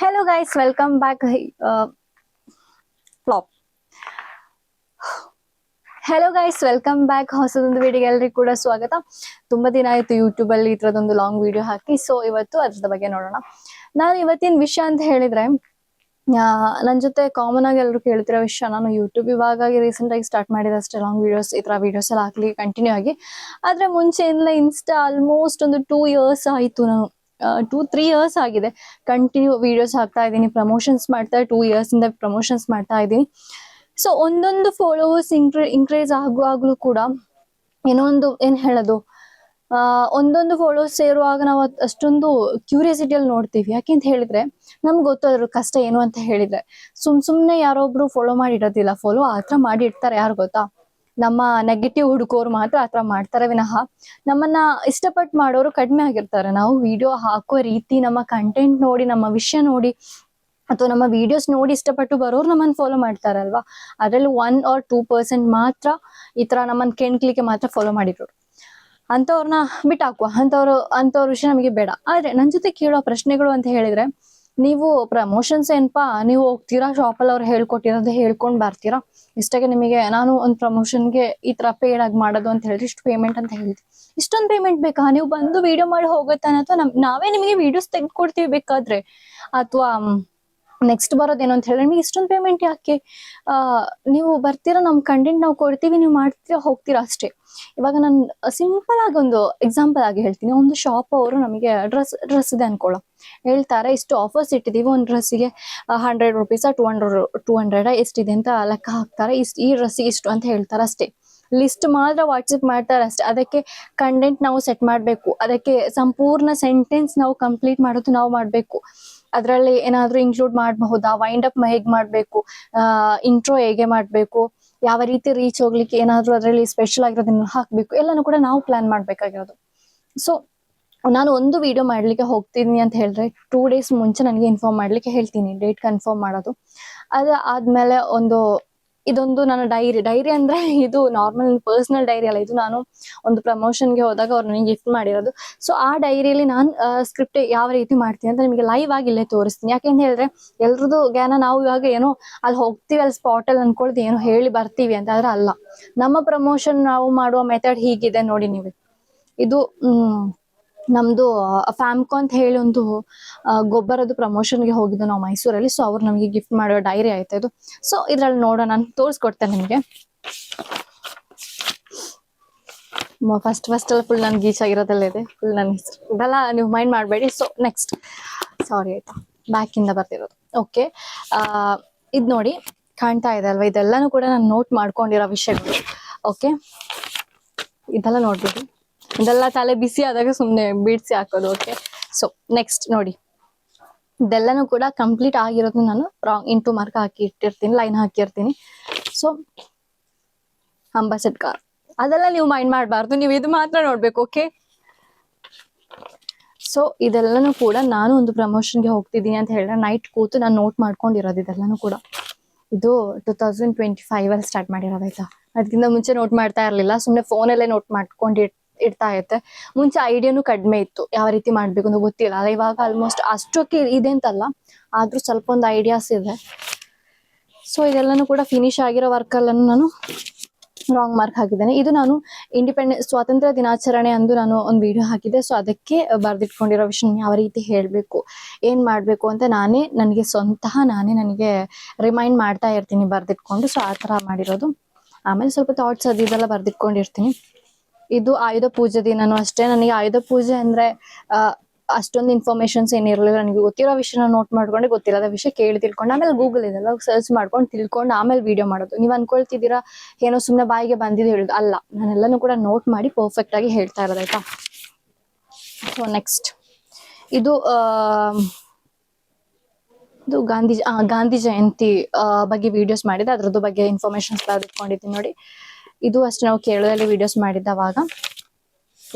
Hello guys welcome back ಫ್ಲಾಪ್ hello guys welcome back ಹೊಸದೊಂದು ವಿಡಿಯೋಗೆ ಎಲ್ರಿಗೂ ಕೂಡ ಸ್ವಾಗತ. ತುಂಬಾ ದಿನ ಆಯ್ತು ಯೂಟ್ಯೂಬ್ ಅಲ್ಲಿ ಈ ತರದೊಂದು ಲಾಂಗ್ ವಿಡಿಯೋ ಹಾಕಿ. ಸೊ ಇವತ್ತು ಅದ್ರ ಬಗ್ಗೆ ನೋಡೋಣ. ನಾನು ಇವತ್ತಿನ ವಿಷಯ ಅಂತ ಹೇಳಿದ್ರೆ ನನ್ನ ಜೊತೆ ಕಾಮನ್ ಆಗಿ ಎಲ್ಲರೂ ಕೇಳ್ತಿರೋ ವಿಷಯ, ನಾನು ಯೂಟ್ಯೂಬ್ ಇವಾಗ ರೀಸೆಂಟ್ ಆಗಿ ಸ್ಟಾರ್ಟ್ ಮಾಡಿದೆ ಅಷ್ಟೇ ಲಾಂಗ್ ವಿಡಿಯೋಸ್ ಈ ತರ ವಿಡಿಯೋಸ್ ಎಲ್ಲ ಹಾಕ್ಲಿ ಕಂಟಿನ್ಯೂ ಆಗಿ. ಆದ್ರೆ ಮುಂಚೆ ಇನ್ಸ್ಟಾ ಆಲ್ಮೋಸ್ಟ್ ಒಂದು ಟೂ ಇಯರ್ಸ್ ಆಯ್ತು ನಾನು. ಟೂ ತ್ರೀ ಇಯರ್ಸ್ ಆಗಿದೆ. ಕಂಟಿನ್ಯೂ ವಿಡಿಯೋಸ್ ಹಾಕ್ತಾ ಇದ್ದೀನಿ ಪ್ರಮೋಷನ್ಸ್ ಮಾಡ್ತಾ ಟೂ ಇಯರ್ಸ್ ಇಂದ ಪ್ರಮೋಷನ್ಸ್ ಮಾಡ್ತಾ ಇದ್ದೀನಿ. ಸೊ ಒಂದೊಂದು ಫಾಲೋವರ್ಸ್ ಇನ್ಕ್ರೀ ಇನ್ಕ್ರೀಸ್ ಆಗುವಾಗ್ಲೂ ಕೂಡ ಏನೋ ಒಂದು, ಏನ್ ಹೇಳೋದು? ಆ, ಒಂದೊಂದು ಫಾಲೋವರ್ಸ್ ಸೇರುವಾಗ ನಾವು ಅಷ್ಟೊಂದು ಕ್ಯೂರಿಯಾಸಿಟಿಯಲ್ಲಿ ನೋಡ್ತೀವಿ. ಯಾಕೆಂತ ಹೇಳಿದ್ರೆ, ನಮ್ಗೆ ಗೊತ್ತು ಅದ್ರ ಕಷ್ಟ ಏನು ಅಂತ ಹೇಳಿದ್ರೆ. ಸುಮ್ ಸುಮ್ಮನೆ ಯಾರೊಬ್ರು ಫಾಲೋ ಮಾಡಿ ಇಡೋದಿಲ್ಲ ಫಾಲೋ ಥರ ಮಾಡಿ ಇಡ್ತಾರೆ ಯಾರು ಗೊತ್ತಾ? ನಮ್ಮ ನೆಗೆಟಿವ್ ಹುಡುಕೋರು ಮಾತ್ರ ಆತರ ಮಾಡ್ತಾರೆ ವಿನಃ ನಮ್ಮನ್ನ ಇಷ್ಟಪಟ್ಟು ಮಾಡೋರು ಕಡಿಮೆ ಆಗಿರ್ತಾರೆ. ನಾವು ವಿಡಿಯೋ ಹಾಕುವ ರೀತಿ, ನಮ್ಮ ಕಂಟೆಂಟ್ ನೋಡಿ, ನಮ್ಮ ವಿಷಯ ನೋಡಿ ಅಥವಾ ನಮ್ಮ ವಿಡಿಯೋಸ್ ನೋಡಿ ಇಷ್ಟಪಟ್ಟು ಬರೋರು ನಮ್ಮನ್ನು ಫಾಲೋ ಮಾಡ್ತಾರಲ್ವಾ ಅದರಲ್ಲಿ ಒನ್ ಆರ್ ಟೂ ಪರ್ಸೆಂಟ್ ಮಾತ್ರ ಈ ತರ ನಮ್ಮನ್ನು ಕೆಣ್ಕ್ಲಿಕ್ಕೆ ಮಾತ್ರ ಫಾಲೋ ಮಾಡಿರೋರು. ಅಂಥವ್ರನ್ನ ಬಿಟ್ಟಾಕುವ. ಅಂಥವ್ರು, ಅಂಥವ್ರ ವಿಷಯ ನಮಗೆ ಬೇಡ. ಆದ್ರೆ ನನ್ನ ಜೊತೆ ಕೇಳೋ ಪ್ರಶ್ನೆಗಳು ಅಂತ ಹೇಳಿದ್ರೆ ನೀವು ಪ್ರಮೋಷನ್ಸ್ ಏನಪ್ಪಾ ನೀವು ಹೋಗ್ತೀರಾ? ಶಾಪಲ್ಲಿ ಅವ್ರು ಹೇಳ್ಕೊಟ್ಟಿರೋದು ಹೇಳ್ಕೊಂಡ್ ಬರ್ತೀರಾ? ಇಷ್ಟಾಗೆ ನಿಮಗೆ ನಾನು ಒಂದು ಪ್ರಮೋಷನ್ಗೆ ಈ ತರ ಪೇಡ್ ಆಗಿ ಮಾಡೋದು ಅಂತ ಹೇಳಿದ್ರೆ ಇಷ್ಟು ಪೇಮೆಂಟ್ ಅಂತ ಹೇಳಿದ್ವಿ. ಇಷ್ಟೊಂದು ಪೇಮೆಂಟ್ ಬೇಕಾ? ನೀವು ಬಂದು ವಿಡಿಯೋ ಮಾಡಿ ಹೋಗುತ್ತಾನೆ ಅಥವಾ ನಮ್, ನಾವೇ ನಿಮಗೆ ವಿಡಿಯೋಸ್ ತೆಗೆದುಕೊಡ್ತೀವಿ ಬೇಕಾದ್ರೆ. ಅಥವಾ ನೆಕ್ಸ್ಟ್ ಬರೋದೇನು ಅಂತ ಹೇಳಿದ್ರೆ ನಿಮಗೆ ಇಷ್ಟೊಂದು ಪೇಮೆಂಟ್ ಯಾಕೆ? ನೀವು ಬರ್ತೀರಾ? ನಮ್ಮ ಕಂಟೆಂಟ್ ನಾವು ಕೊಡ್ತೀವಿ, ನೀವು ಮಾಡ್ತೀರಾ? ಹೋಗ್ತೀರಾ ಅಷ್ಟೇ. ಇವಾಗ ನಾನು ಸಿಂಪಲ್ ಆಗಿ ಒಂದು ಎಕ್ಸಾಂಪಲ್ ಆಗಿ ಹೇಳ್ತೀನಿ. ಒಂದು ಶಾಪ್ ಅವರು ನಮಗೆ ಡ್ರೆಸ್ ಡ್ರೆಸ್ ಇದೆ ಅನ್ಕೊಳ್ಳೋ. ಹೇಳ್ತಾರೆ, ಇಷ್ಟು ಆಫರ್ಸ್ ಇಟ್ಟಿದೀವಿ ಒಂದು ಡ್ರೆಸ್ಸಿಗೆ hundred rupees two hundred two hundred ಎಷ್ಟಿದೆ ಅಂತ ಲೆಕ್ಕ ಹಾಕ್ತಾರೆ. ಇಷ್ಟು, ಈ ಡ್ರೆಸ್ಸಿಗೆ ಇಷ್ಟು ಅಂತ ಹೇಳ್ತಾರೆ ಅಷ್ಟೇ. ಲಿಸ್ಟ್ ಮಾತ್ರ ವಾಟ್ಸಪ್ ಮಾಡ್ತಾರೆ ಅಷ್ಟೇ. ಅದಕ್ಕೆ ಕಂಟೆಂಟ್ ನಾವು ಸೆಟ್ ಮಾಡಬೇಕು. ಅದಕ್ಕೆ ಸಂಪೂರ್ಣ ಸೆಂಟೆನ್ಸ್ ನಾವು ಕಂಪ್ಲೀಟ್ ಮಾಡೋದು ನಾವು ಮಾಡಬೇಕು. ಅದರಲ್ಲಿ ಏನಾದರೂ ಇನ್ಕ್ಲೂಡ್ ಮಾಡಬಹುದಾ? ವೈಂಡ್ ಅಪ್ ಹೇಗೆ ಮಾಡಬೇಕು? ಇಂಟ್ರೋ ಹೇಗೆ ಮಾಡಬೇಕು? ಯಾವ ರೀತಿ ರೀಚ್ ಹೋಗ್ಲಿಕ್ಕೆ ಏನಾದ್ರೂ ಅದರಲ್ಲಿ ಸ್ಪೆಷಲ್ ಆಗಿರೋದನ್ನ ಹಾಕ್ಬೇಕು, ಎಲ್ಲಾನು ಕೂಡ ನಾವು ಪ್ಲಾನ್ ಮಾಡ್ಬೇಕಾಗಿರೋದು. ಸೊ ನಾನು ಒಂದು ವಿಡಿಯೋ ಮಾಡ್ಲಿಕ್ಕೆ ಹೋಗ್ತೀನಿ ಅಂತ ಹೇಳಿದ್ರೆ ಟೂ ಡೇಸ್ ಮುಂಚೆ ನನಗೆ ಇನ್ಫಾರ್ಮ್ ಮಾಡ್ಲಿಕ್ಕೆ ಹೇಳ್ತೀನಿ ಡೇಟ್ ಕನ್ಫರ್ಮ್ ಮಾಡೋದು. ಅದು ಆದ್ಮೇಲೆ ಒಂದು ಇದೊಂದು ನನ್ನ ಡೈರಿ. ಡೈರಿ ಅಂದ್ರೆ ಇದು ನಾರ್ಮಲ್ ಪರ್ಸನಲ್ ಡೈರಿ ಅಲ್ಲ. ಇದು ನಾನು ಒಂದು ಪ್ರಮೋಷನ್ಗೆ ಹೋದಾಗ ಅವ್ರು ನನಗೆ ಗಿಫ್ಟ್ ಮಾಡಿರೋದು. ಸೊ ಆ ಡೈರಿಯಲ್ಲಿ ನಾನು ಸ್ಕ್ರಿಪ್ಟ್ ಯಾವ ರೀತಿ ಮಾಡ್ತೀನಿ ಅಂತ ನಿಮಗೆ ಲೈವ್ ಆಗಿ ಇಲ್ಲೇ ತೋರಿಸ್ತೀನಿ. ಯಾಕೆಂತ ಹೇಳಿದ್ರೆ, ಎಲ್ರದ್ದು ಜ್ಞಾನ ನಾವು ಇವಾಗ ಏನೋ ಅಲ್ಲಿ ಹೋಗ್ತೀವಿ ಅಲ್ಲಿ ಸ್ಪಾಟ್ ಅಲ್ಲಿ ಅನ್ಕೊಳ್ದು ಏನೋ ಹೇಳಿ ಬರ್ತೀವಿ ಅಂತ ಆದ್ರೆ ಅಲ್ಲ. ನಮ್ಮ ಪ್ರಮೋಷನ್ ನಾವು ಮಾಡುವ ಮೆಥಡ್ ಹೀಗಿದೆ ನೋಡಿ ನೀವು. ಇದು ಹ್ಮ್ ನಮ್ದು ಫ್ಯಾಮ್ಕೋ ಅಂತ ಹೇಳಿ ಒಂದು ಪ್ರಮೋಷನ್ ಪ್ರಮೋಷನ್ಗೆ ಹೋಗಿದ್ದು ನಾವು ಮೈಸೂರಲ್ಲಿ. ಸೊ ಅವ್ರು ನಮಗೆ ಗಿಫ್ಟ್ ಮಾಡೋ ಡೈರಿ ಆಯ್ತು ಇದು. ಸೊ ಇದ್ರಲ್ಲಿ ನೋಡೋಣ, ನಾನು ತೋರಿಸ್ಕೊಡ್ತೇನೆ ನಿಮಗೆ. ಫಸ್ಟ್ ಫಸ್ಟ್ ಅಲ್ಲಿ ಫುಲ್ ನನ್ಗೆ ಗೀಚ್ ಇದೆ. ಫುಲ್ ನನ್ನ ಹೆಸರು. ಇದೆಲ್ಲ ನೀವು ಮೈಂಡ್ ಮಾಡಬೇಡಿ. ಸೊ ನೆಕ್ಸ್ಟ್ ಸಾರಿ ಆಯ್ತಾ. ಬ್ಯಾಕ್ ಇಂದ ಬರ್ತಿರೋದು. ಓಕೆ ಇದು ನೋಡಿ, ಕಾಣ್ತಾ ಇದೆ ಅಲ್ವಾ? ಇದೆಲ್ಲಾನು ಕೂಡ ನಾನು ನೋಟ್ ಮಾಡ್ಕೊಂಡಿರೋ ವಿಷಯಗಳು. ಓಕೆ ಇದೆಲ್ಲ ನೋಡ್ಬಿಡಿ. ಇದೆಲ್ಲ ತಲೆ ಬಿಸಿ ಆದಾಗ ಸುಮ್ಮನೆ ಬಿಡಿಸಿ ಹಾಕೋದು ಓಕೆ ಸೊ ನೆಕ್ಸ್ಟ್ ನೋಡಿ. ಇದೆಲ್ಲನೂ ಕೂಡ ಕಂಪ್ಲೀಟ್ ಆಗಿರೋದು ನಾನು ರಾಂಗ್ ಇಂಟು ಮಾರ್ಕ್ ಹಾಕಿ ಇಟ್ಟಿರ್ತೀನಿ ಲೈನ್ ಹಾಕಿರ್ತೀನಿ ಸೊ ಅಂಬಾಸೆಡ್ ಕಾರ್ ಅದೆಲ್ಲ ನೀವು ಮೈಂಡ್ ಮಾಡಬಾರ್ದು, ನೀವು ಇದು ಮಾತ್ರ ನೋಡ್ಬೇಕು ಓಕೆ ಸೊ ಇದೆಲ್ಲನೂ ಕೂಡ ನಾನು ಒಂದು ಪ್ರಮೋಷನ್ಗೆ ಹೋಗ್ತಿದ್ದೀನಿ ಅಂತ ಹೇಳಿದ್ರೆ ನೈಟ್ ಕೂತು ನಾನು ನೋಟ್ ಮಾಡ್ಕೊಂಡಿರೋದು ಇದೆಲ್ಲನೂ ಕೂಡ. ಇದು ಟೂ ತೌಸಂಡ್ ಟ್ವೆಂಟಿ ಫೈವ್ ಅಲ್ಲಿ ಸ್ಟಾರ್ಟ್ ಮಾಡಿರೋದಾಯ್ತಾ ಅದಕ್ಕಿಂತ ಮುಂಚೆ ನೋಟ್ ಮಾಡ್ತಾ ಇರಲಿಲ್ಲ ಸುಮ್ಮನೆ ಫೋನಲ್ಲೇ ನೋಟ್ ಮಾಡ್ಕೊಂಡು ಇಡ್ತಾ ಇರುತ್ತೆ. ಮುಂಚೆ ಐಡಿಯಾನು ಕಡಿಮೆ ಇತ್ತು. ಯಾವ ರೀತಿ ಮಾಡ್ಬೇಕು ಅಂತ ಗೊತ್ತಿಲ್ಲ. ಅಲ್ಲ ಇವಾಗ ಆಲ್ಮೋಸ್ಟ್ ಅಷ್ಟಕ್ಕೆ ಇದೆ ಅಂತಲ್ಲ. ಆದ್ರೂ ಸ್ವಲ್ಪ ಒಂದು ಐಡಿಯಾಸ್ ಇದೆ. ಸೊ ಇದೆಲ್ಲನೂ ಕೂಡ ಫಿನಿಶ್ ಆಗಿರೋ ವರ್ಕ್ ಅಲ್ಲೂ ನಾನು ರಾಂಗ್ ಮಾರ್ಕ್ ಹಾಕಿದ್ದೇನೆ. ಇದು ನಾನು ಇಂಡಿಪೆಂಡೆನ್ಸ್ ಸ್ವಾತಂತ್ರ್ಯ ದಿನಾಚರಣೆ ಅಂದು ನಾನು ಒಂದು ವಿಡಿಯೋ ಹಾಕಿದ್ದೆ. ಸೊ ಅದಕ್ಕೆ ಬರೆದಿಟ್ಕೊಂಡಿರೋ ವಿಷಯ ಯಾವ ರೀತಿ ಹೇಳಬೇಕು, ಏನ್ ಮಾಡಬೇಕು ಅಂತ ನಾನೇ ನನಗೆ ಸ್ವಂತಹ ನಾನೇ ನನಗೆ ರಿಮೈಂಡ್ ಮಾಡ್ತಾ ಇರ್ತೀನಿ ಬರೆದಿಟ್ಕೊಂಡು. ಸೊ ಆ ಥರ ಮಾಡಿರೋದು. ಆಮೇಲೆ ಸ್ವಲ್ಪ ಥಾಟ್ಸ್ ಅದು ಇದೆಲ್ಲ ಬರ್ದಿಟ್ಕೊಂಡಿರ್ತೀನಿ. ಇದು ಆಯುಧ ಪೂಜೆ ದಿನನೂ ಅಷ್ಟೇ. ನನಗೆ ಆಯುಧ ಪೂಜೆ ಅಂದ್ರೆ ಅಷ್ಟೊಂದು ಇನ್ಫಾರ್ಮೇಶನ್ಸ್ ಏನಿರಲಿಲ್ಲ ನನಗೆ ಗೊತ್ತಿರೋ ವಿಷಯನ ನೋಟ್ ಮಾಡ್ಕೊಂಡೆ, ಗೊತ್ತಿರೋದ ವಿಷಯ ಕೇಳಿ ತಿಳ್ಕೊಂಡು. ಆಮೇಲೆ ಗೂಗಲ್ ಇದೆಲ್ಲ ಸರ್ಚ್ ಮಾಡ್ಕೊಂಡು ತಿಳ್ಕೊಂಡು ಆಮೇಲೆ ವಿಡಿಯೋ ಮಾಡೋದು. ನೀವು ಅನ್ಕೊಳ್ತಿದ್ದೀರಾ, ಏನೋ ಸುಮ್ಮನೆ ಬಾಯಿಗೆ ಬಂದಿದ್ದು ಹೇಳುದು. ಅಲ್ಲ, ನಾನೆಲ್ಲನೂ ಕೂಡ ನೋಟ್ ಮಾಡಿ ಪರ್ಫೆಕ್ಟ್ ಆಗಿ ಹೇಳ್ತಾ ಇರೋದಾಯ್ತಾ ಸೊ ನೆಕ್ಸ್ಟ್ ಇದು ಇದು ಗಾಂಧಿ ಗಾಂಧಿ ಜಯಂತಿ ಬಗ್ಗೆ ವಿಡಿಯೋಸ್ ಮಾಡಿದೆ ಅದ್ರದ್ದು ಬಗ್ಗೆ ಇನ್ಫಾರ್ಮೇಶನ್ಸ್ ಇಟ್ಕೊಂಡಿದ್ದೀನಿ ನೋಡಿ. ಇದು ಅಷ್ಟೇ ನಾವು ಕೇರಳದಲ್ಲಿ ವಿಡಿಯೋಸ್ ಮಾಡಿದ್ದವಾಗ.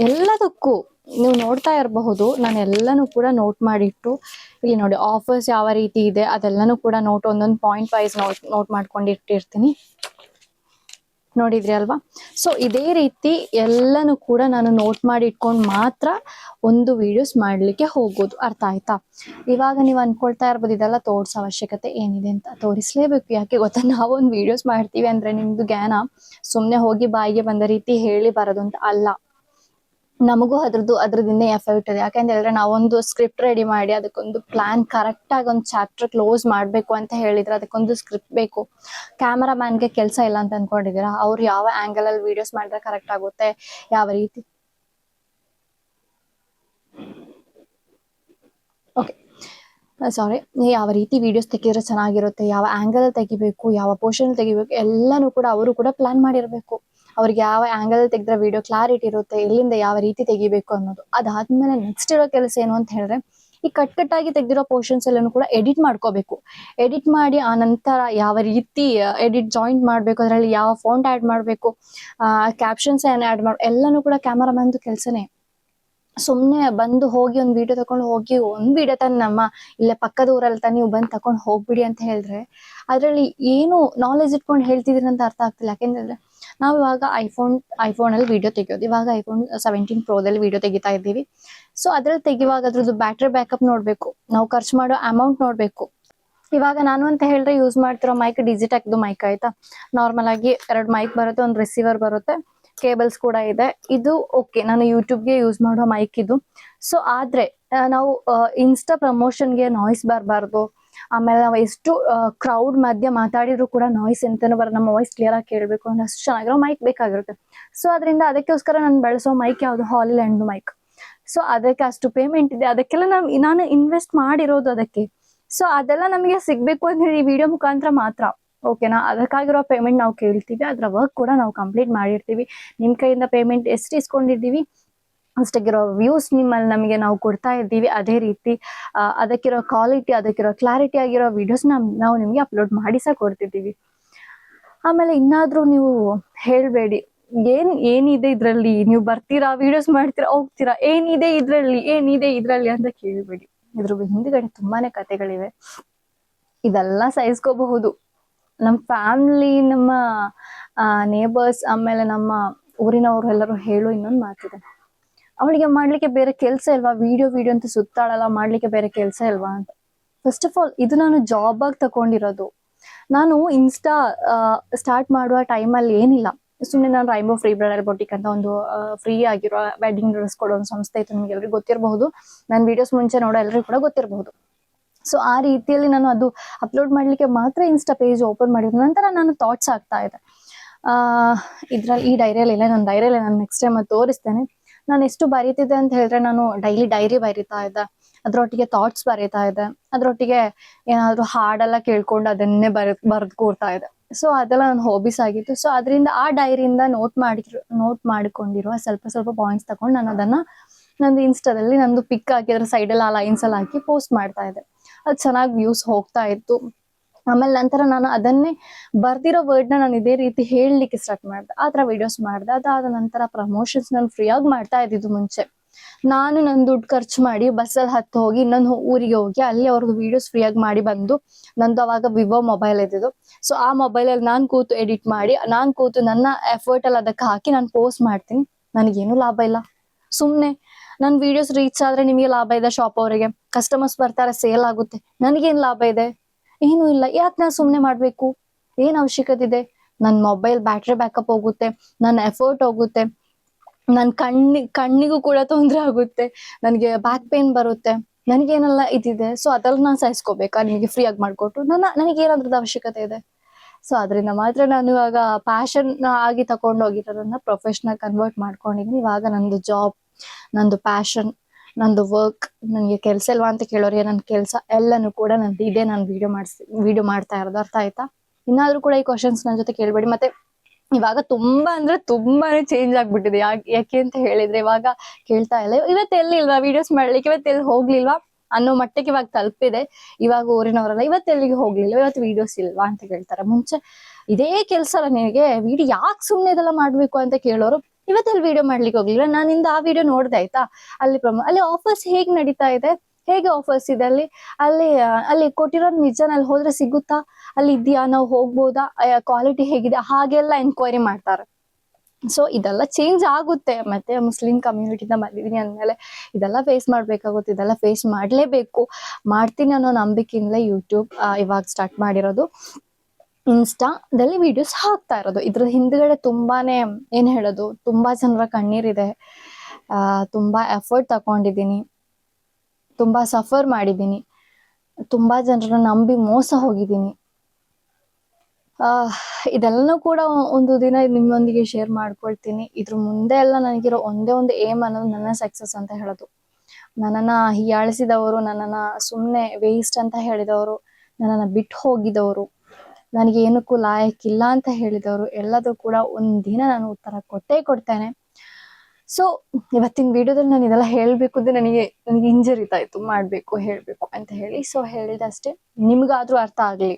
ಎಲ್ಲದಕ್ಕೂ ನೀವು ನೋಡ್ತಾ ಇರಬಹುದು. ನಾನು ಎಲ್ಲನೂ ಕೂಡ ನೋಟ್ ಮಾಡಿಟ್ಟು, ಇಲ್ಲಿ ನೋಡಿ ಆಫರ್ಸ್ ಯಾವ ರೀತಿ ಇದೆ ಅದೆಲ್ಲನೂ ಕೂಡ ನೋಟ್ ಒಂದೊಂದು ಪಾಯಿಂಟ್ ವೈಸ್ ನೋಟ್ ನೋಟ್ ಮಾಡ್ಕೊಂಡು ಇಟ್ಟಿರ್ತೀನಿ ನೋಡಿದ್ರಿ ಅಲ್ವಾ? ಸೊ ಇದೇ ರೀತಿ ಎಲ್ಲನೂ ಕೂಡ ನಾನು ನೋಟ್ ಮಾಡಿ ಇಟ್ಕೊಂಡು ಮಾತ್ರ ಒಂದು ವಿಡಿಯೋಸ್ ಮಾಡ್ಲಿಕ್ಕೆ ಹೋಗೋದು ಅರ್ಥ ಆಯ್ತಾ? ಇವಾಗ ನೀವು ಅನ್ಕೊಳ್ತಾ ಇರ್ಬೋದು, ಇದೆಲ್ಲ ತೋರ್ಸೋ ಅವಶ್ಯಕತೆ ಏನಿದೆ ಅಂತ. ತೋರಿಸ್ಲೇಬೇಕು ಯಾಕೆ ಗೊತ್ತಾ? ನಾವೊಂದು ವಿಡಿಯೋಸ್ ಮಾಡ್ತೀವಿ ಅಂದ್ರೆ ನಿಮ್ದು ಜ್ಞಾನ ಸುಮ್ಮನೆ ಹೋಗಿ ಬಾಯಿಗೆ ಬಂದ ರೀತಿ ಹೇಳಿ ಬರೋದು ಅಂತ ಅಲ್ಲ. ನಮಗೂ ಅದ್ರದ್ದು ಅದ್ರದಿಂದ ಎಫೆಕ್ಟ್ ಇದೆ. ಯಾಕಂತ ಹೇಳಿದ್ರೆ ನಾವೊಂದು ಸ್ಕ್ರಿಪ್ಟ್ ರೆಡಿ ಮಾಡಿ ಅದಕ್ಕೊಂದು ಪ್ಲಾನ್ ಕರೆಕ್ಟ್ ಆಗಿ ಒಂದು ಚಾಪ್ಟರ್ ಕ್ಲೋಸ್ ಮಾಡಬೇಕು ಅಂತ ಹೇಳಿದ್ರೆ ಅದಕ್ಕೊಂದು ಸ್ಕ್ರಿಪ್ಟ್ ಬೇಕು. ಕ್ಯಾಮರಾ ಮ್ಯಾನ್ಗೆ ಕೆಲಸ ಇಲ್ಲ ಅಂತ ಅನ್ಕೊಂಡಿದೀರ? ಅವ್ರು ಯಾವ ಆಂಗಲ್ ಅಲ್ಲಿ ವಿಡಿಯೋಸ್ ಮಾಡಿದ್ರೆ ಕರೆಕ್ಟ್ ಆಗುತ್ತೆ? ಯಾವ ರೀತಿ? ಓಕೆ ಸಾರಿ ಯಾವ ರೀತಿ ವಿಡಿಯೋಸ್ ತೆಗಿದ್ರೆ ಚೆನ್ನಾಗಿರುತ್ತೆ? ಯಾವ ಆಂಗಲ್ ತೆಗಿಬೇಕು? ಯಾವ ಪೋರ್ಷನ್ ತೆಗಿಬೇಕು? ಎಲ್ಲಾನು ಕೂಡ ಅವರು ಕೂಡ ಪ್ಲಾನ್ ಮಾಡಿರ್ಬೇಕು. ಅವ್ರಿಗೆ ಯಾವ ಆಂಗಲ್ ತೆಗೆದ್ರೆ ವಿಡಿಯೋ ಕ್ಲಾರಿಟಿ ಇರುತ್ತೆ, ಎಲ್ಲಿಂದ ಯಾವ ರೀತಿ ತೆಗಿಬೇಕು ಅನ್ನೋದು. ಅದಾದ್ಮೇಲೆ ನೆಕ್ಸ್ಟ್ ಇರೋ ಕೆಲಸ ಏನು ಅಂತ ಹೇಳಿದ್ರೆ, ಈ ಕಟ್ ಕಟ್ ಆಗಿ ತೆಗೆದಿರೋ ಪೋರ್ಷನ್ಸ್ ಎಲ್ಲನೂ ಕೂಡ ಎಡಿಟ್ ಮಾಡ್ಕೋಬೇಕು. ಎಡಿಟ್ ಮಾಡಿ, ಆ ನಂತರ ಯಾವ ರೀತಿ ಎಡಿಟ್ ಜಾಯಿಂಟ್ ಮಾಡಬೇಕು, ಅದರಲ್ಲಿ ಯಾವ ಫಾಂಟ್ ಆ್ಯಡ್ ಮಾಡಬೇಕು ಕ್ಯಾಪ್ಷನ್ಸ್ ಏನು ಆ್ಯಡ್ ಮಾಡಿ, ಎಲ್ಲಾನು ಕೂಡ ಕ್ಯಾಮರಾ ಬಂದು ಕೆಲಸನೇ. ಸುಮ್ಮನೆ ಬಂದು ಹೋಗಿ ಒಂದು ವಿಡಿಯೋ ತಕೊಂಡು ಹೋಗಿ ಒಂದು ವಿಡಿಯೋ ತಾನೆ ನಮ್ಮ ಇಲ್ಲೇ ಪಕ್ಕದ ಊರಲ್ಲಿ ತಾನೆ ನೀವು ಬಂದು ತಕೊಂಡು ಹೋಗ್ಬಿಡಿ ಅಂತ ಹೇಳಿದ್ರೆ, ಅದರಲ್ಲಿ ಏನು ನಾಲೆಜ್ ಇಟ್ಕೊಂಡು ಹೇಳ್ತಿದ್ದೀರಿ ಅಂತ ಅರ್ಥ ಆಗ್ತಿಲ್ಲ. ಯಾಕೆಂದ್ರೆ ನಾವು ಇವಾಗ ಐಫೋನ್ ಐಫೋನ್ ಅಲ್ಲಿ ವಿಡಿಯೋ ತೆಗಿಯೋದು. ಇವಾಗ ಐಫೋನ್ ಸೆವೆಂಟೀನ್ ಪ್ರೋದಲ್ಲಿ ವಿಡಿಯೋ ತೆಗಿತಾ ಇದ್ದೀವಿ. ಸೊ ಅದ್ರಲ್ಲಿ ತೆಗಿವಾಗ ಅದ್ರದ್ದು ಬ್ಯಾಟ್ರಿ ಬ್ಯಾಕಪ್ ನೋಡಬೇಕು. ನಾವು ಖರ್ಚು ಮಾಡೋ ಅಮೌಂಟ್ ನೋಡಬೇಕು. ಇವಾಗ ನಾನು ಅಂತ ಹೇಳಿದ್ರೆ ಯೂಸ್ ಮಾಡ್ತಿರೋ ಮೈಕ್ ಡಿಜಿಟಾಕ್ದು ಮೈಕ್ ಆಯ್ತಾ? ನಾರ್ಮಲ್ ಆಗಿ ಎರಡು ಮೈಕ್ ಬರುತ್ತೆ, ಒಂದು ರಿಸೀವರ್ ಬರುತ್ತೆ. ಕೇಬಲ್ಸ್ ಕೂಡ ಇದೆ. ಇದು ಓಕೆ ನಾನು ಯೂಟ್ಯೂಬ್ಗೆ ಯೂಸ್ ಮಾಡೋ ಮೈಕ್ ಇದು. ಸೊ ಆದ್ರೆ ನಾವು ಇನ್ಸ್ಟಾ ಪ್ರಮೋಷನ್ಗೆ ನಾಯ್ಸ್ ಬರಬಾರ್ದು. ಆಮೇಲೆ ನಾವು ಎಷ್ಟು ಕ್ರೌಡ್ ಮಧ್ಯೆ ಮಾತಾಡಿದ್ರು ಕೂಡ ನಾಯ್ಸ್ ಎಂತನೂ ಬರ ನಮ್ಮ ವಾಯ್ಸ್ ಕ್ಲಿಯರ್ ಆಗಿ ಕೇಳಬೇಕು. ಅಂದ್ರೆ ಅಷ್ಟು ಚೆನ್ನಾಗಿರೋ ಮೈಕ್ ಬೇಕಾಗಿರುತ್ತೆ. ಸೊ ಅದರಿಂದ ಅದಕ್ಕೋಸ್ಕರ ನಾನು ಬಳಸೋ ಮೈಕ್ ಯಾವುದು? ಹಾಲಿಲ್ಯಾಂಡ್ ಮೈಕ್ ಸೊ ಅದಕ್ಕೆ ಅಷ್ಟು ಪೇಮೆಂಟ್ ಇದೆ. ಅದಕ್ಕೆಲ್ಲ ನಾವು ನಾನು ಇನ್ವೆಸ್ಟ್ ಮಾಡಿರೋದು ಅದಕ್ಕೆ. ಸೊ ಅದೆಲ್ಲ ನಮಗೆ ಸಿಗಬೇಕು ಅಂತ ಹೇಳಿ ವಿಡಿಯೋ ಮುಖಾಂತರ ಮಾತ್ರ. ಓಕೆನಾ ಅದಕ್ಕಾಗಿರೋ ಪೇಮೆಂಟ್ ನಾವು ಕೇಳ್ತೀವಿ. ಅದರ ವರ್ಕ್ ಕೂಡ ನಾವು ಕಂಪ್ಲೀಟ್ ಮಾಡಿರ್ತೀವಿ. ನಿಮ್ಮ ಕೈಯಿಂದ ಪೇಮೆಂಟ್ ಎಷ್ಟು ಇಸ್ಕೊಂಡಿದ್ದೀವಿ? ಅಷ್ಟಾಗಿರೋ ವ್ಯೂಸ್ ನಿಮ್ಮಲ್ಲಿ ನಮಗೆ ನಾವು ಕೊಡ್ತಾ ಇದ್ದೀವಿ. ಅದೇ ರೀತಿ ಅದಕ್ಕಿರೋ ಕ್ವಾಲಿಟಿ ಅದಕ್ಕಿರೋ ಕ್ಲಾರಿಟಿ ಆಗಿರೋ ವಿಡಿಯೋಸ್ ನಾವು ನಿಮಗೆ ಅಪ್ಲೋಡ್ ಮಾಡಿ ಕೊಡ್ತಿದ್ದೀವಿ. ಆಮೇಲೆ ಇನ್ನಾದ್ರೂ ನೀವು ಹೇಳಬೇಡಿ. ಏನ್, ಏನಿದೆ ಇದ್ರಲ್ಲಿ? ನೀವು ಬರ್ತೀರಾ ವಿಡಿಯೋಸ್ ಮಾಡ್ತೀರಾ, ಹೋಗ್ತೀರಾ, ಏನಿದೆ ಇದ್ರಲ್ಲಿ ಏನಿದೆ ಇದ್ರಲ್ಲಿ ಅಂತ ಕೇಳಬೇಡಿ. ಇದ್ರ ಹಿಂದ್ಗಡೆ ತುಂಬಾನೇ ಕತೆಗಳಿವೆ ಇದೆಲ್ಲ ಸಹಿಸ್ಕೋಬಹುದು. ನಮ್ಮ ಫ್ಯಾಮಿಲಿ ನಮ್ಮ ನೇಬರ್ಸ್ ಆಮೇಲೆ ನಮ್ಮ ಊರಿನವರು ಎಲ್ಲರೂ ಹೇಳೋ ಇನ್ನೊಂದು ಮಾತಿದೆ. ಅವಳಿಗೆ ಮಾಡ್ಲಿಕ್ಕೆ ಬೇರೆ ಕೆಲಸ ಇಲ್ವಾ? ವಿಡಿಯೋ ವಿಡಿಯೋ ಅಂತ ಸುತ್ತಾಳಲ್ಲ ಮಾಡ್ಲಿಕ್ಕೆ ಬೇರೆ ಕೆಲಸ ಇಲ್ವಾ ಅಂತ. ಫಸ್ಟ್ ಆಫ್ ಆಲ್ ಇದು ನಾನು ಜಾಬ್ ಆಗಿ ತಗೊಂಡಿರೋದು ನಾನು ಇನ್ಸ್ಟಾ ಸ್ಟಾರ್ಟ್ ಮಾಡುವ ಟೈಮಲ್ಲಿ ಏನಿಲ್ಲ. ಸುಮ್ಮನೆ ನಾನು ರೈಂಬೋ ಫ್ರೀ ಬ್ರೈಡಲ್ ಬೊಟಿಕ್ ಅಂತ ಒಂದು ಫ್ರೀ ಆಗಿರೋ ವೆಡ್ಡಿಂಗ್ ಡ್ರೆಸ್ ಕೊಡೋ ಒಂದು ಸಂಸ್ಥೆ ಇತ್ತು ನಿಮ್ಗೆ ಎಲ್ರಿಗೂ ಗೊತ್ತಿರಬಹುದು. ನನ್ನ ವಿಡಿಯೋಸ್ ಮುಂಚೆ ನೋಡೋ ಎಲ್ರಿಗೂ ಕೂಡ ಗೊತ್ತಿರಬಹುದು. ಸೊ ಆ ರೀತಿಯಲ್ಲಿ ನಾನು ಅದು ಅಪ್ಲೋಡ್ ಮಾಡ್ಲಿಕ್ಕೆ ಮಾತ್ರ ಇನ್ಸ್ಟಾ ಪೇಜ್ ಓಪನ್ ಮಾಡಿದ ನಂತರ ನಾನು ಥಾಟ್ಸ್ ಆಗ್ತಾ ಇದೆ. ಇದ್ರಲ್ಲಿ ಈ ಡೈರಿಯಲ್ಲಿ ಇಲ್ಲ ನನ್ನ ಡೈರಿಯಲ್ಲಿ ನಾನು ನೆಕ್ಸ್ಟ್ ಟೈಮ್ ತೋರಿಸ್ತೇನೆ. ನಾನು ಎಷ್ಟು ಬರೀತಿದ್ದೆ ಅಂತ ಹೇಳಿದ್ರೆ ನಾನು ಡೈಲಿ ಡೈರಿ ಬರೀತಾ ಇದ್ದೆ. ಅದ್ರೊಟ್ಟಿಗೆ ಥಾಟ್ಸ್ ಬರೀತಾ ಇದ್ದೆ. ಅದ್ರೊಟ್ಟಿಗೆ ಏನಾದ್ರು ಹಾಡೆಲ್ಲ ಕೇಳ್ಕೊಂಡು ಅದನ್ನೇ ಬರ ಬರೆದು ಕೂರ್ತಾ ಇದ್ದೆ. ಸೊ ಅದೆಲ್ಲ ನನ್ನ ಹಾಬೀಸ್ ಆಗಿತ್ತು. ಸೊ ಅದರಿಂದ ಆ ಡೈರಿಯಿಂದ ನೋಟ್ ಮಾಡಿ ನೋಟ್ ಮಾಡಿಕೊಂಡಿರುವ ಸ್ವಲ್ಪ ಸ್ವಲ್ಪ ಪಾಯಿಂಟ್ಸ್ ತಗೊಂಡು ನಾನು ಅದನ್ನ ನಂದು ಇನ್ಸ್ಟಾದಲ್ಲಿ ನಂದು ಪಿಕ್ ಹಾಕಿದ್ರೆ ಸೈಡಲ್ಲಿ ಆ ಲೈನ್ಸ್ ಅಲ್ಲಿ ಹಾಕಿ ಪೋಸ್ಟ್ ಮಾಡ್ತಾ ಇದ್ದೆ. ಅದು ಚೆನ್ನಾಗಿ ವ್ಯೂಸ್ ಹೋಗ್ತಾ ಇತ್ತು. ಆಮೇಲೆ ನಂತರ ನಾನು ಅದನ್ನೇ ಬರ್ದಿರೋ ನ ನಾನು ಇದೇ ರೀತಿ ಹೇಳಲಿಕ್ಕೆ ಸ್ಟಾರ್ಟ್ ಮಾಡ್ದೆ. ಆ ಥರ ವಿಡಿಯೋಸ್ ಮಾಡ್ದೆ. ಅದಾದ ನಂತರ ಪ್ರಮೋಷನ್ಸ್ ನಾನು ಫ್ರೀಯಾಗಿ ಮಾಡ್ತಾ ಇದ್ದಿದ್ದು ಮುಂಚೆ. ನಾನು ನನ್ನ ದುಡ್ಡು ಖರ್ಚು ಮಾಡಿ ಬಸ್ಸಲ್ಲಿ ಹತ್ತು ಹೋಗಿ ಇನ್ನೊಂದು ಊರಿಗೆ ಹೋಗಿ ಅಲ್ಲಿ ಅವ್ರದ್ದು ವಿಡಿಯೋಸ್ ಫ್ರೀಯಾಗಿ ಮಾಡಿ ಬಂದು ನಂದು ಅವಾಗ ವಿವೋ ಮೊಬೈಲ್ ಇದ್ದಿದ್ದು. ಸೊ ಆ ಮೊಬೈಲಲ್ಲಿ ನಾನು ಕೂತು ಎಡಿಟ್ ಮಾಡಿ, ನಾನು ಕೂತು ನನ್ನ ಎಫರ್ಟ್ ಅಲ್ಲಿ ಅದಕ್ಕೆ ಹಾಕಿ ನಾನು ಪೋಸ್ಟ್ ಮಾಡ್ತೀನಿ. ನನಗೇನು ಲಾಭ ಇಲ್ಲ. ಸುಮ್ಮನೆ ನನ್ನ ವಿಡಿಯೋಸ್ ರೀಚ್ ಆದ್ರೆ ನಿಮಗೆ ಲಾಭ ಇದೆ ಶಾಪ್ ಅವರಿಗೆ. ಕಸ್ಟಮರ್ಸ್ ಬರ್ತಾರೆ ಸೇಲ್ ಆಗುತ್ತೆ. ನನಗೇನು ಲಾಭ ಇದೆ? ಏನೂ ಇಲ್ಲ. ಯಾಕೆ ನಾನು ಸುಮ್ಮನೆ ಮಾಡಬೇಕು? ಏನು ಅವಶ್ಯಕತೆ ಇದೆ ನನ್ನ ಮೊಬೈಲ್ ಬ್ಯಾಟ್ರಿ ಬ್ಯಾಕಪ್ ಹೋಗುತ್ತೆ ನನ್ನ ಎಫರ್ಟ್ ಹೋಗುತ್ತೆ ನನ್ನ ಕಣ್ಣಿ, ಕಣ್ಣಿಗೂ ಕೂಡ ತೊಂದರೆ ಆಗುತ್ತೆ, ನನಗೆ ಬ್ಯಾಕ್ ಪೇನ್ ಬರುತ್ತೆ, ನನಗೇನೆಲ್ಲ ಇದಿದೆ. ಸೊ ಅದೆಲ್ಲ ನಾನು ಸಹಿಸ್ಕೋಬೇಕಾ. ನಿಮಗೆ ಫ್ರೀ ಆಗಿ ಮಾಡಿಕೊಟ್ಟು, ನನ್ನ, ನನಗೆ ಏನಾದ್ರದ್ದು ಅವಶ್ಯಕತೆ ಇದೆ. ಸೊ ಅದರಿಂದ ಮಾತ್ರ ನಾನು ಇವಾಗ ಪ್ಯಾಷನ್ ಆಗಿ ತಗೊಂಡೋಗಿರೋದನ್ನ ಪ್ರೊಫೆಷನಲ್ ಕನ್ವರ್ಟ್ ಮಾಡ್ಕೊಂಡಿದ್ದೀನಿ ಇವಾಗ ನಂದು ಜಾಬ್ ನಂದು ಪ್ಯಾಷನ್ ನಂದು ವರ್ಕ್ ನನಗೆ ಕೆಲಸ ಇಲ್ವಾ ಅಂತ ಕೇಳೋರಿಗೆ ನನ್ನ ಕೆಲಸ ಎಲ್ಲನೂ ಕೂಡ ನಂದು ಇದೇ ನಾನು ವಿಡಿಯೋ ಮಾಡಿಸಿ ವಿಡಿಯೋ ಮಾಡ್ತಾ ಇರೋದು. ಅರ್ಥ ಆಯ್ತಾ? ಇನ್ನಾದ್ರೂ ಕೂಡ ಈ ಕ್ವಶನ್ಸ್ ನನ್ನ ಜೊತೆ ಕೇಳಬೇಡಿ. ಮತ್ತೆ ಇವಾಗ ತುಂಬಾ ಅಂದ್ರೆ ತುಂಬಾನೇ ಚೇಂಜ್ ಆಗ್ಬಿಟ್ಟಿದೆ. ಯಾಕೆ ಅಂತ ಹೇಳಿದ್ರೆ ಇವಾಗ ಕೇಳ್ತಾ ಇಲ್ಲ. ಇವತ್ತು ಎಲ್ಲಿಲ್ವಾ ವಿಡಿಯೋಸ್ ಮಾಡ್ಲಿಕ್ಕೆ? ಇವತ್ತು ಎಲ್ಲಿ ಹೋಗ್ಲಿಲ್ವಾ? ಅನ್ನೋ ಮಟ್ಟಕ್ಕೆ ಇವಾಗ ತಲುಪಿದೆ. ಇವಾಗ ಊರಿನವರೆಲ್ಲ ಇವತ್ತು ಎಲ್ಲಿಗೆ ಹೋಗ್ಲಿಲ್ಲ. ಇವತ್ತು ವಿಡಿಯೋಸ್ ಇಲ್ವಾ ಅಂತ ಕೇಳ್ತಾರೆ. ಮುಂಚೆ ಇದೇ ಕೆಲಸ ನಿನಗೆ ವಿಡಿಯೋ ಯಾಕೆ ಸುಮ್ಮನೆ ಇದೆಲ್ಲ ಮಾಡ್ಬೇಕು ಅಂತ ಕೇಳೋರು ಇವತ್ತೆಲ್ಲಿ ವಿಡಿಯೋ ಮಾಡ್ಲಿಕ್ಕೆ ಹೋಗ್ಲಿಲ್ಲ ನಾನಿಂದ ಆ ವಿಡಿಯೋ ನೋಡ್ದೆ, ಆಯ್ತಾ? ಅಲ್ಲಿ ಪ್ರಮೋ ಅಲ್ಲಿ ಆಫರ್ಸ್ ಹೇಗ್ ನಡೀತಾ ಇದೆ? ಹೇಗೆ ಆಫರ್ಸ್ ಇದೆ ಅಲ್ಲಿ? ಅಲ್ಲಿ ಅಲ್ಲಿ ಕೊಟ್ಟಿರೋದು ನಿಜ ಅಲ್ಲಿ ಹೋದ್ರೆ ಸಿಗುತ್ತಾ? ಅಲ್ಲಿ ಇದೆಯಾ ನಾವು ಹೋಗ್ಬೋದಾ? ಕ್ವಾಲಿಟಿ ಹೇಗಿದೆ? ಹಾಗೆಲ್ಲ ಎನ್ಕ್ವೈರಿ ಮಾಡ್ತಾರೆ. ಸೊ ಇದೆಲ್ಲ ಚೇಂಜ್ ಆಗುತ್ತೆ. ಮತ್ತೆ ಮುಸ್ಲಿಂ ಕಮ್ಯುನಿಟಿಯಿಂದ ಬಂದಿದ್ದೀನಿ ಅಂದಮೇಲೆ ಇದೆಲ್ಲ ಫೇಸ್ ಮಾಡ್ಬೇಕಾಗುತ್ತೆ. ಇದೆಲ್ಲ ಫೇಸ್ ಮಾಡಲೇಬೇಕು. ಮಾಡ್ತೀನಿ ಅನ್ನೋ ನಂಬಿಕೆಯಿಂದಲೇ ಯೂಟ್ಯೂಬ್ ಇವಾಗ ಸ್ಟಾರ್ಟ್ ಮಾಡಿರೋದು. ಇನ್ಸ್ಟಾದಲ್ಲಿ ವಿಡಿಯೋಸ್ ಹಾಕ್ತಾ ಇರೋದು. ಇದ್ರ ಹಿಂದ್ಗಡೆ ತುಂಬಾನೇ ಏನ್ ಹೇಳೋದು? ತುಂಬಾ ಜನರ ಕಣ್ಣೀರಿದೆ. ತುಂಬಾ ಎಫರ್ಟ್ ತಗೊಂಡಿದ್ದೀನಿ. ತುಂಬಾ ಸಫರ್ ಮಾಡಿದ್ದೀನಿ. ತುಂಬಾ ಜನರನ್ನ ನಂಬಿ ಮೋಸ ಹೋಗಿದ್ದೀನಿ. ಇದೆಲ್ಲನೂ ಕೂಡ ಒಂದು ದಿನ ನಿಮ್ಮೊಂದಿಗೆ ಶೇರ್ ಮಾಡ್ಕೊಳ್ತೀನಿ. ಇದ್ರ ಮುಂದೆ ಎಲ್ಲ ನನಗಿರೋ ಒಂದೇ ಒಂದು ಏಮ್ ಅನ್ನೋದು ನನ್ನ ಸಕ್ಸಸ್ ಅಂತ ಹೇಳೋದು. ನನ್ನನ್ನ ಹೀಯಾಳಿಸಿದವರು, ನನ್ನನ್ನ ಸುಮ್ಮನೆ ವೇಸ್ಟ್ ಅಂತ ಹೇಳಿದವರು, ನನ್ನನ್ನ ಬಿಟ್ಟು ಹೋಗಿದವರು. ನನಗೆ ಏನಕ್ಕೂ ಲಾಯಕ್ಕಿಲ್ಲ ಅಂತ ಹೇಳಿದವರು ಎಲ್ಲದೂ ಕೂಡ ಒಂದಿನ ನಾನು ಉತ್ತರ ಕೊಟ್ಟೇ ಕೊಡ್ತೇನೆ. ಸೊ ಇವತ್ತಿನ ವಿಡಿಯೋದಲ್ಲಿ ನಾನು ಇದೆಲ್ಲ ಹೇಳಬೇಕು ಅಂದ್ರೆ ನನಗೆ ನನಗೆ ಹಿಂಜರಿತಾಯ್ತು ಮಾಡಬೇಕು, ಹೇಳಬೇಕು ಅಂತ ಹೇಳಿ. ಸೊ ಹೇಳಿದಷ್ಟೇ, ನಿಮ್ಗಾದ್ರೂ ಅರ್ಥ ಆಗಲಿ.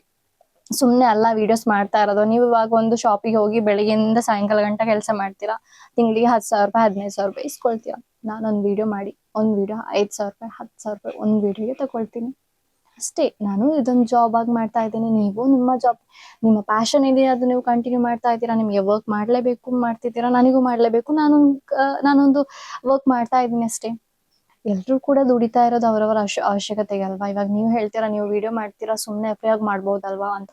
ಸುಮ್ಮನೆ ಅಲ್ಲ ವಿಡಿಯೋಸ್ ಮಾಡ್ತಾ ಇರೋದು. ನೀವು ಇವಾಗ ಒಂದು ಶಾಪಿಗೆ ಹೋಗಿ ಬೆಳಗ್ಗೆಯಿಂದ ಸಾಯಂಕಾಲ ಗಂಟ ಕೆಲಸ ಮಾಡ್ತೀರಾ? ತಿಂಗಳಿಗೆ ಹತ್ತು ಸಾವಿರ ರೂಪಾಯಿ, ಹದಿನೈದು ಸಾವಿರ ರೂಪಾಯಿ ಇಸ್ಕೊಳ್ತೀರಾ? ನಾನೊಂದು ವಿಡಿಯೋ ಮಾಡಿ, ಒಂದು ವಿಡಿಯೋ ಐದು ಸಾವಿರ ರೂಪಾಯಿ, ಹತ್ತು ಸಾವಿರ ರೂಪಾಯಿ ಒಂದು ವಿಡಿಯೋಗೆ ತಗೊಳ್ತೀನಿ. ಅಷ್ಟೇ, ನಾನು ಇದೊಂದು ಜಾಬ್ ಆಗಿ ಮಾಡ್ತಾ ಇದ್ದೇನೆ. ನೀವು ನಿಮ್ಮ ಜಾಬ್ ನಿಮ್ಮ ಪ್ಯಾಷನ್ ಇದೆ, ಅದು ನೀವು ಕಂಟಿನ್ಯೂ ಮಾಡ್ತಾ ಇದ್ದೀರಾ, ನಿಮಗೆ ವರ್ಕ್ ಮಾಡಲೇಬೇಕು, ಮಾಡ್ತಿದ್ದೀರಾ, ನನಗೂ ಮಾಡಲೇಬೇಕು, ನಾನು ನಾನೊಂದು ವರ್ಕ್ ಮಾಡ್ತಾ ಇದ್ದೀನಿ ಅಷ್ಟೇ. ಎಲ್ಲರೂ ಕೂಡ ದುಡಿತಾ ಇರೋದು ಅವರವರ ಅವಶ್ಯ, ಅವಶ್ಯಕತೆಗೆ ಅಲ್ವಾ? ಇವಾಗ ನೀವು ಹೇಳ್ತೀರಾ, ನೀವು ವಿಡಿಯೋ ಮಾಡ್ತೀರಾ ಸುಮ್ಮನೆ ಫ್ರೀ ಆಗಿ ಮಾಡ್ಬೋದಲ್ವಾ ಅಂತ.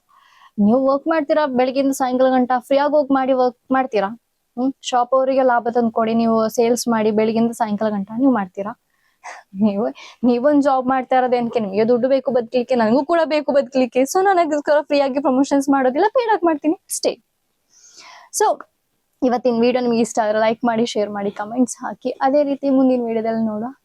ನೀವು ವರ್ಕ್ ಮಾಡ್ತೀರಾ ಬೆಳಗಿಂದ ಸಾಯಂಕಾಲ ಗಂಟ ಫ್ರೀ ಆಗಿ ಹೋಗಿ ಮಾಡಿ ವರ್ಕ್ ಮಾಡ್ತೀರಾ? ಹ್ಮ್ ಶಾಪ್ ಅವರಿಗೆ ಲಾಭ ತಂದ್ಕೊಡಿ, ನೀವು ಸೇಲ್ಸ್ ಮಾಡಿ ಬೆಳಗಿಂದ ಸಾಯಂಕಾಲ ಗಂಟ ನೀವು ಮಾಡ್ತೀರಾ? ನೀವು, ನೀವೊಂದ್ ಜಾಬ್ ಮಾಡ್ತಾ ಇರೋದೇನಕ್ಕೆ ನಿಮಗೆ ದುಡ್ಡು ಬೇಕು ಬದುಕಲಿಕ್ಕೆ, ನನಗೂ ಕೂಡ ಬೇಕು ಬದುಕಲಿಕ್ಕೆ. ಸೊ ನನಗೋಸ್ಕರ ಫ್ರೀ ಆಗಿ ಪ್ರಮೋಷನ್ಸ್ ಮಾಡೋದಿಲ್ಲ ಪೇಡ್ ಆಗಿ ಮಾಡ್ತೀನಿ. ಅಷ್ಟೇ. ಸೊ ಇವತ್ತಿನ ವಿಡಿಯೋ ನಿಮ್ಗೆ ಇಷ್ಟ ಆದರೆ ಲೈಕ್ ಮಾಡಿ ಶೇರ್ ಮಾಡಿ ಕಮೆಂಟ್ಸ್ ಹಾಕಿ. ಅದೇ ರೀತಿ ಮುಂದಿನ ವಿಡಿಯೋದಲ್ಲಿ ನೋಡುವ.